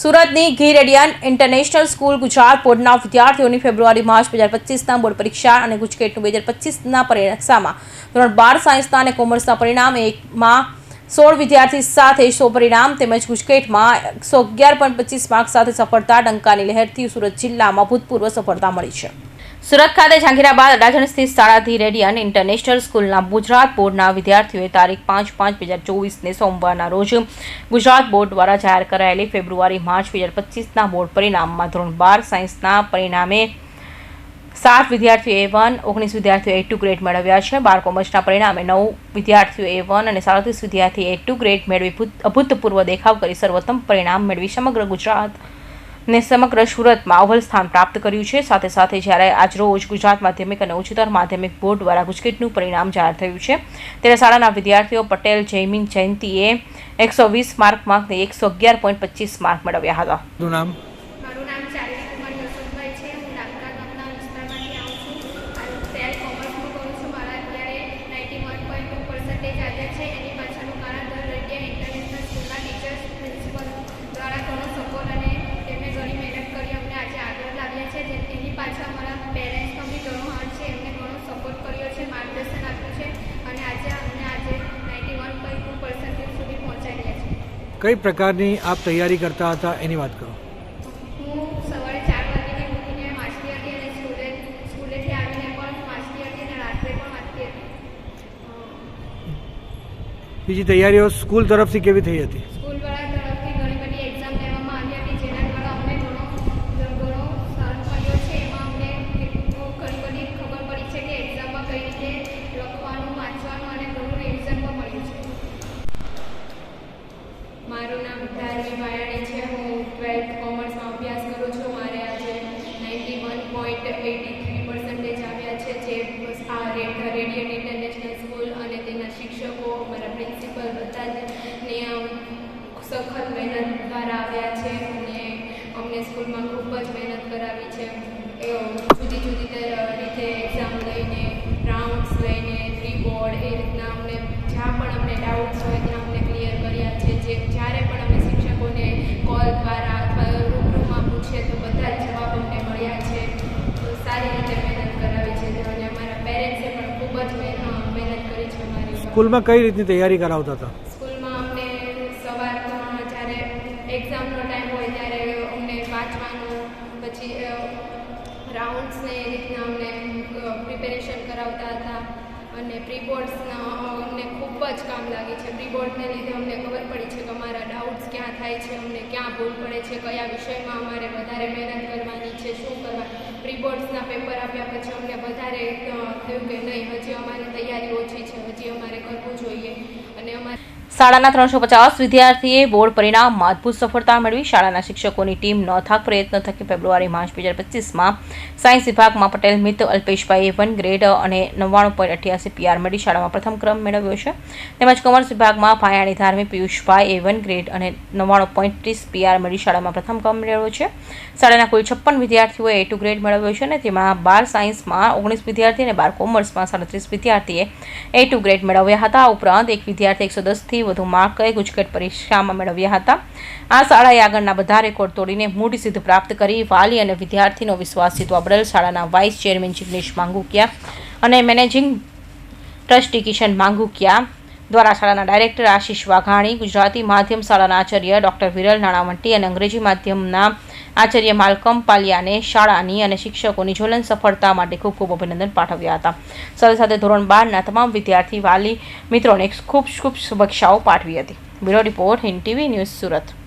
સુરતની ઘીરેડિયન international school Gujarat બોર્ડના વિદ્યાર્થીઓની ફેબ્રુઆરી, માર્ચ બે હજાર પચીસના બોર્ડ પરીક્ષા અને ગુજકેટનું બે હજાર પચીસના પરીક્ષામાં ધોરણ બાર સાયન્સના અને કોમર્સના પરિણામ એકમાં સોળ વિદ્યાર્થી સાથે સો પરિણામ તેમજ ગુજકેટમાં એકસો અગિયાર પોઈન્ટ પચીસ માર્ક સાથે સફળતા, ડંકાની લહેરથી સુરત જિલ્લામાં ભૂતપૂર્વ સફળતા મળી છે. સુરત ખાતે જાંગીરાબાદ અડાજણ સ્થિત શાળાથી અને ઇન્ટરનેશનલ સ્કૂલના ગુજરાત બોર્ડના વિદ્યાર્થીઓએ તારીખ પાંચ પાંચ બે હજાર ચોવીસને સોમવારના રોજ ગુજરાત બોર્ડ દ્વારા જાહેર કરાયેલી ફેબ્રુઆરી માર્ચ બે હજાર પચીસના બોર્ડ પરિણામમાં ધોરણ બાર સાયન્સના પરિણામે સાત વિદ્યાર્થીઓ એ વન, ઓગણીસ વિદ્યાર્થીઓ એ ટુ ગ્રેડ મેળવ્યા છે. બાર કોમર્સના પરિણામે નવ વિદ્યાર્થીઓ એ વન અને સાડત્રીસ વિદ્યાર્થીએ ટુ ગ્રેડ મેળવી અભૂતપૂર્વ દેખાવ કરી સર્વોત્તમ પરિણામ મેળવી સમગ્ર ગુજરાત ને સમગ્ર સુરતમાં અવ્વલ સ્થાન પ્રાપ્ત કર્યું છે. સાથે સાથે જ્યારે આજરોજ ગુજરાત માધ્યમિક અને ઉચ્ચતર માધ્યમિક બોર્ડ દ્વારા ગુજકેટનું પરિણામ જાહેર થયું છે. ત્યારે શાળાના વિદ્યાર્થીઓ પટેલ, જયમીન જયંતીએ એકસો વીસ માર્ક માર્ક એકસો અગિયાર પોઈન્ટ પચીસ માર્ક મેળવ્યા હતા. નામ કઈ પ્રકારની આપ તૈયારી કરતા હતા એની વાત કરો? બીજી તૈયારીઓ સ્કૂલ તરફથી કેવી થઈ હતી? ખબર પડી છે કે એક્ઝામમાં કઈ રીતે લખવાનું વાંચવાનું અને ઘણું રિવિઝન પણ મળ્યું છે મારું નામ ધાર્મી માયાણી છે હું ટ્વેલ્થ કોમર્સમાં અભ્યાસ કરું છું મારે આજે ninety one point eighty three percentage આવ્યા છે જે આ ઇન્ટરનેશનલ સ્કૂલ અને તેના શિક્ષકો, અમારા પ્રિન્સિપલ બધા જ નિયમ સખત મહેનત દ્વારા આવ્યા છે અને અમને સ્કૂલમાં ખૂબ જ મહેનત કરાવી છે. જુદી જુદી રીતે એક્ઝામ લઈને સ્કૂલમાં કઈ રીતની તૈયારી કરાવતા હતા? સ્કૂલમાં અમને સવારમાં જ્યારે એક્ઝામનો ટાઈમ હોય ત્યારે અમને વાંચવાનું, પછી રાઉન્ડ્સને એ રીતના અમને પ્રિપેરેશન કરાવતા હતા. અને પ્રી અમને ખૂબ જ કામ લાગે છે. પ્રી લીધે અમને ખબર પડી છે કે અમારા ડાઉટ્સ ક્યાં થાય છે, અમને ક્યાં ભૂલ પડે છે, કયા વિષયમાં અમારે વધારે મહેનત કરવાની છે, શું કરવા પ્રી પેપર આપ્યા પછી અમને વધારે થયું કે નહીં, હજી અમારી તૈયારી ઓછી છે. કરવું જોઈએ. શાળાના ત્રણસો પચાસ વિદ્યાર્થીએ બોર્ડ પરિણામમાં અદભુત સફળતા મેળવી. શાળાના શિક્ષકોની ટીમ ન થાક પ્રયત્ન થકી ફેબ્રુઆરી, માર્ચ બે હજાર પચીસમાં સાયન્સ વિભાગમાં પટેલ મિત્ર અલ્પેશભાઈએ વન ગ્રેડ અને નવ્વાણું પોઈન્ટ અઠ્યાસી પીઆર મેળવી. શાળામાં પ્રથમ ક્રમ મેળવ્યો છે. તેમજ કોમર્સ વિભાગમાં Bhayani Dharmi Piyushbhai A one grade અને નવ્વાણું પોઈન્ટ ત્રીસ પીઆર મેળવી. શાળામાં પ્રથમ ક્રમ મેળવ્યો છે. શાળાના કુલ છપ્પન વિદ્યાર્થીઓએ એ ટુ ગ્રેડ મેળવ્યો છે અને તેમાં બાર સાયન્સમાં ઓગણીસ વિદ્યાર્થી અને બાર કોમર્સમાં સાડત્રીસ વિદ્યાર્થીએ એ ટુ ગ્રેડ મેળવ્યા હતા. ઉપરાંત એક વિદ્યાર્થી એકસો દસથી વધુ માર્ક ગુજકેટ પરીક્ષામાં મેળવ્યા હતા. આ શાળાએ આગળના બધા રેકોર્ડ તોડીને મોટી સિદ્ધ પ્રાપ્ત કરી. વાલી અને વિદ્યાર્થીનો વિશ્વાસ જીતવા બદલ શાળાના વાઇસ ચેરમેન જિગ્નેશ માંગુકિયા અને મેનેજિંગ ટ્રસ્ટી કિશન માંગુકિયા દ્વારા શાળાના ડાયરેક્ટર આશીષ વાઘાણી, ગુજરાતી માધ્યમ શાળાના આચાર્ય ડૉક્ટર વિરલ નાણાવંટી અને અંગ્રેજી માધ્યમના આચાર્ય માલકમ પાલિયાને શાળાની અને શિક્ષકોની જ્વલન સફળતા માટે ખૂબ ખૂબ અભિનંદન પાઠવ્યા હતા. સાથે સાથે ધોરણ બારના તમામ વિદ્યાર્થી વાલી મિત્રોને ખૂબ ખૂબ શુભેચ્છાઓ પાઠવી હતી. Bureau report Hind TV news Surat.